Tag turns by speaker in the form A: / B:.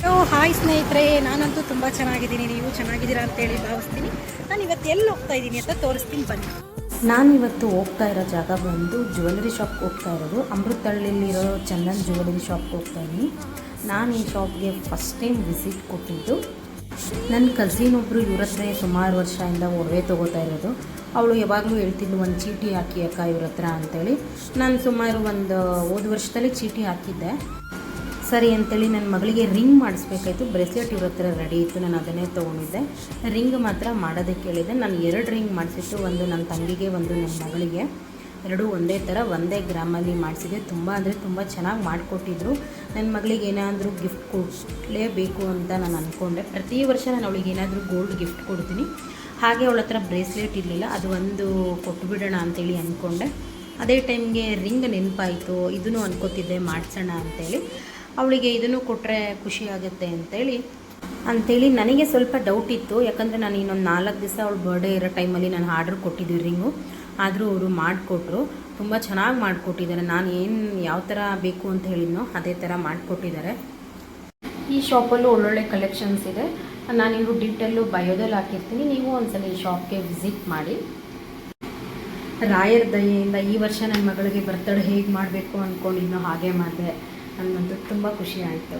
A: So hi ಸ್ನೇಹಿತರೆ, ನಾನಂತೂ ತುಂಬ ಚೆನ್ನಾಗಿದ್ದೀನಿ. ನೀವು ಚೆನ್ನಾಗಿದ್ದೀರಾ ಅಂತೇಳಿ ಭಾವಿಸ್ತೀನಿ. ನಾನು ಇವತ್ತು ಎಲ್ಲಿ ಹೋಗ್ತಾ ಇದ್ದೀನಿ ಅಂತ ತೋರಿಸ್ತೀನಿ, ಬನ್ನಿ.
B: ನಾನಿವತ್ತು ಹೋಗ್ತಾ ಇರೋ ಜಾಗ ಬಂದು ಜ್ಯುವೆಲ್ಲರಿ ಶಾಪ್ಗೆ ಹೋಗ್ತಾ ಇರೋದು. ಅಮೃತಹಳ್ಳಿಲಿರೋ ಚಂದನ್ ಜ್ಯುವೆಲ್ಲರಿ ಶಾಪ್ಗೆ ಹೋಗ್ತಾ ಇದ್ದೀನಿ. ನಾನು ಈ ಶಾಪ್ಗೆ ಫಸ್ಟ್ ಟೈಮ್ ವಿಸಿಟ್ ಕೊಟ್ಟಿದ್ದು. ನನ್ನ ಕಝಿನ್ ಒಬ್ಬರು ಇವ್ರ ಹತ್ರ ಸುಮಾರು ವರ್ಷದಿಂದ ಒಡವೆ ತೊಗೋತಾ ಇರೋದು. ಅವಳು ಯಾವಾಗಲೂ ಹೇಳ್ತಿದ್ಲು, ಒಂದು ಚೀಟಿ ಹಾಕಿ ಅಕ್ಕ ಇವ್ರ ಹತ್ರ ಅಂತೇಳಿ. ನಾನು ಸುಮಾರು ಒಂದು ಹೋದ ವರ್ಷದಲ್ಲಿ ಚೀಟಿ ಹಾಕಿದ್ದೆ. ಸರಿ ಅಂತೇಳಿ ನನ್ನ ಮಗಳಿಗೆ ರಿಂಗ್ ಮಾಡಿಸ್ಬೇಕಾಯ್ತು. ಬ್ರೆಸ್ಲೆಟ್ ಇವ್ರ ಹತ್ರ ರೆಡಿ ಇತ್ತು. ನಾನು ಅದನ್ನೇ ತೊಗೊಂಡಿದ್ದೆ. ರಿಂಗ್ ಮಾತ್ರ ಮಾಡೋದಕ್ಕೆ ಕೇಳಿದೆ. ನಾನು ಎರಡು ರಿಂಗ್ ಮಾಡಿಸಿತ್ತು. ಒಂದು ನನ್ನ ತಂಗಿಗೆ, ಒಂದು ನನ್ನ ಮಗಳಿಗೆ. ಎರಡೂ ಒಂದೇ ಥರ, ಒಂದೇ ಗ್ರಾಮಲ್ಲಿ ಮಾಡಿಸಿದೆ. ತುಂಬ ಅಂದರೆ ತುಂಬ ಚೆನ್ನಾಗಿ ಮಾಡಿಕೊಟ್ಟಿದ್ರು. ನನ್ನ ಮಗಳಿಗೆ ಏನಾದರೂ ಗಿಫ್ಟ್ ಕೊಡಲೇಬೇಕು ಅಂತ ನಾನು ಅಂದ್ಕೊಂಡೆ ಪ್ರತಿ ವರ್ಷ ನಾನು ಅವಳಿಗೆ ಏನಾದರೂ ಗೋಲ್ಡ್ ಗಿಫ್ಟ್ ಕೊಡ್ತೀನಿ. ಹಾಗೆ ಅವಳ ಹತ್ರ ಬ್ರೇಸ್ಲೆಟ್ ಇರಲಿಲ್ಲ. ಅದು ಒಂದು ಕೊಟ್ಟುಬಿಡೋಣ ಅಂತೇಳಿ ಅಂದ್ಕೊಂಡೆ ಅದೇ ಟೈಮ್ಗೆ ರಿಂಗ್ ನೆನಪಾಯಿತು. ಇದನ್ನು ಅನ್ಕೋತಿದ್ದೆ, ಮಾಡಿಸೋಣ ಅಂತೇಳಿ. ಅವಳಿಗೆ ಇದನ್ನು ಕೊಟ್ಟರೆ ಖುಷಿ ಆಗುತ್ತೆ ಅಂತೇಳಿ. ಅಂಥೇಳಿ ನನಗೆ ಸ್ವಲ್ಪ ಡೌಟ್ ಇತ್ತು. ಯಾಕಂದರೆ ನಾನು ಇನ್ನೊಂದು ನಾಲ್ಕು ದಿವಸ ಅವಳು ಬರ್ಡೇ ಇರೋ ಟೈಮಲ್ಲಿ ನಾನು ಆರ್ಡರ್ ಕೊಟ್ಟಿದ್ದೀವಿ ರಿಂಗು ಆದರೂ ಅವರು ಮಾಡಿಕೊಟ್ರು. ತುಂಬ ಚೆನ್ನಾಗಿ ಮಾಡಿಕೊಟ್ಟಿದ್ದಾರೆ. ನಾನು ಏನು ಯಾವ ಥರ ಬೇಕು ಅಂತ ಹೇಳಿದ್ನೋ ಅದೇ ಥರ ಮಾಡಿಕೊಟ್ಟಿದ್ದಾರೆ. ಈ ಶಾಪಲ್ಲೂ ಒಳ್ಳೊಳ್ಳೆ ಕಲೆಕ್ಷನ್ಸ್ ಇದೆ. ನಾನು ಇವರು ಡೀಟೇಲು ಬಯೋದಲ್ಲಿ ಹಾಕಿರ್ತೀನಿ. ನೀವು ಒಂದ್ಸಲ ಈ ಶಾಪ್ಗೆ ವಿಸಿಟ್ ಮಾಡಿ. ರಾಯರ ದಯೆಯಿಂದ ಈ ವರ್ಷ ನನ್ನ ಮಗಳಿಗೆ ಬರ್ತಡೆ ಹೇಗೆ ಮಾಡಬೇಕು ಅಂದ್ಕೊಂಡಿದ್ನೋ ಹಾಗೆ ಮಾಡಿದೆ. ನನಗಂತೂ ತುಂಬ ಖುಷಿ ಆಯಿತು.